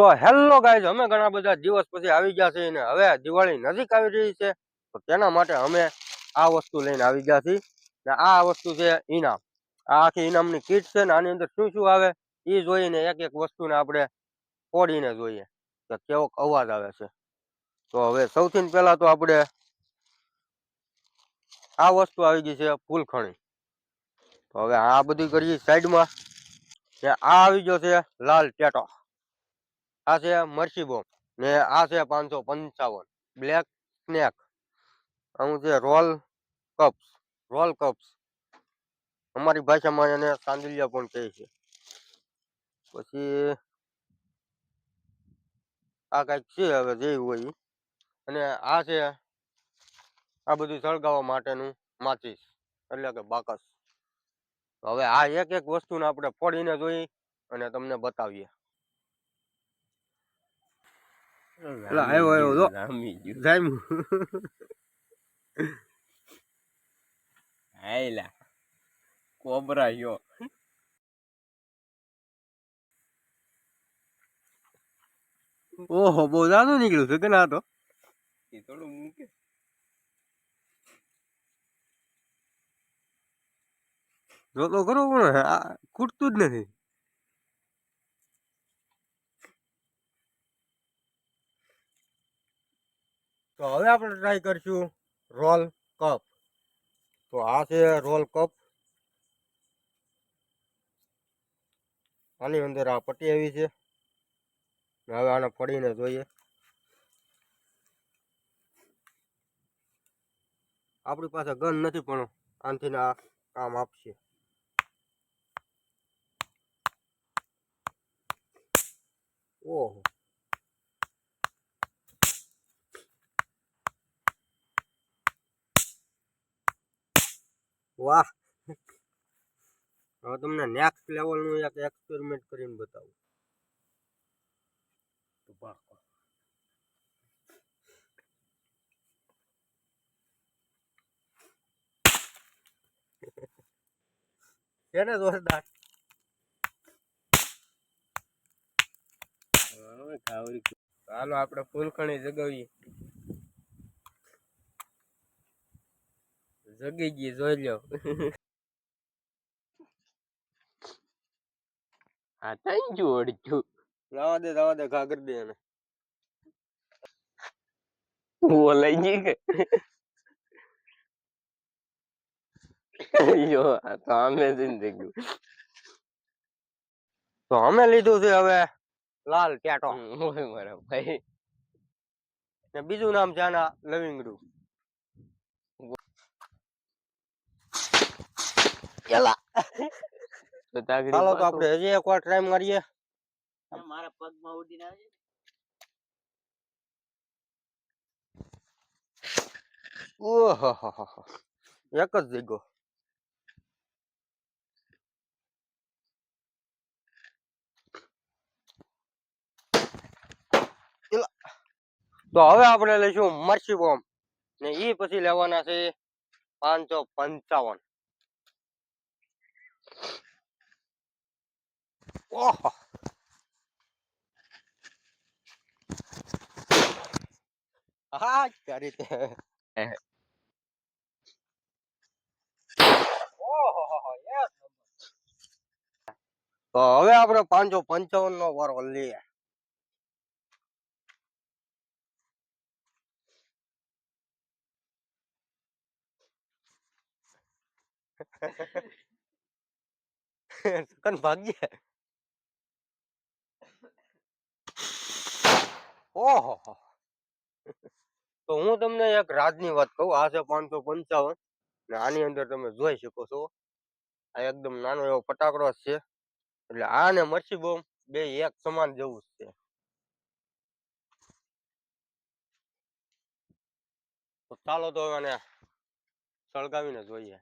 તો hello guys, અમે ઘણા બધા દિવસ પછી આવી ગયા છીએ ને હવે દિવાળી નજીક આવી રહી છે, તો તેના માટે અમે આ વસ્તુ લઈને આવી ગયા છીએ. ને આ વસ્તુ છે ઇનામ આ આખી ઇનામની કીટ છે ને આની અંદર શું શું આવે એ જોઈને એક એક વસ્તુને આપણે ફોડીને જોઈએ, કે કેવો અવાજ આવે છે. તો હવે સૌથી પહેલા તો આપણે આ વસ્તુ આવી ગઈ છે ફૂલખણી. તો હવે આ બધું કરીએ સાઈડમાં. ને આ આવી ગયો છે લાલ ટેટો. આ છે મરસી બોમ્બ ને આ છે પાંચસો પંચાવન. Black snake. આવું છે રોલ કપ્સ રોલ કપ્સ. અમારી ભાષામાં એને સાંદલિયા પણ કહે છે. પછી આ કાંઈક છે હવે જે હોય. અને આ છે આ બધું સળગાવવા માટેનું માચીસ, એટલે કે બાકસ. હવે આ એક એક વસ્તુને આપણે ફોડીને જોઈ અને તમને બતાવીએ. એટલે આવ્યો આવ્યો જો જામ્યું હાયલા કોબરા યો ઓહો બહુ જાદુ નીકળ્યું છે કે ના તો એ થોડું મૂકે જો તો ખરો પણ આ ખૂટતું જ નથી તો હવે આપણે ટ્રાય કરીશું રોલ કપ. તો આ છે રોલ કપ. આની અંદર આ પટ્ટી આવી છે. હવે આને ફળીને જોઈએ. આપણી પાસે ગન નથી, પણ આનાથી આ કામ આપશે. ઓહો. વાહ. હવે તમને નેક્સ્ટ લેવલનું એક એક્સપેરિમેન્ટ કરીને બતાવું. છે ને જોરદાર. ચાલો આપણે ફૂલખણી જગાવીએ. જગી ગઈ જોઈ લ્યો આ તઈ ગયું અડક્યું જવા દે જવા દે ઘા કરી દે એને બોલાઈ ગઈ કે યો આ તો આમે જિંદગી તો અમે લીધું છે હવે લાલ ટેટો ઓય મારા ભાઈ ને બીજું નામ છે આના લવિંગડું તો તાગડી ચાલો તો આપણે હજી એક વાર ટ્રાય મારીએ મારા પગમાં ઉડીને આવે ઓહો એક જ જગ્યો. એલા. તો હવે આપણે લઈશું મરસી બોમ્બ. ને એ પછી લેવાના છે પાંચસો પંચાવન. ઓહો. હા એક નંબર. તો હવે આપણે પાંચસો પંચાવન નો વારો લઈએ. કન ભાગ્ય તો હું તમને એક રાજની વાત કહું. આ છે પાંચસો પંચાવન. ને આની અંદર તમે જોઈ શકો છો. આ એકદમ નાનો એવો ફટાકડો છે. એટલે આ ને મરસી બોમ્બ બે એક સમાન જેવું છે. તો ચાલો તો આને સળગાવીને જોઈએ.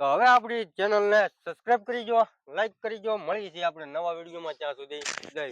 તો હવે આપણી ચેનલને સબસ્ક્રાઇબ કરી જો લાઈક કરી જો મળી છીએ આપણે નવા વિડીયોમાં ત્યાં સુધી જય.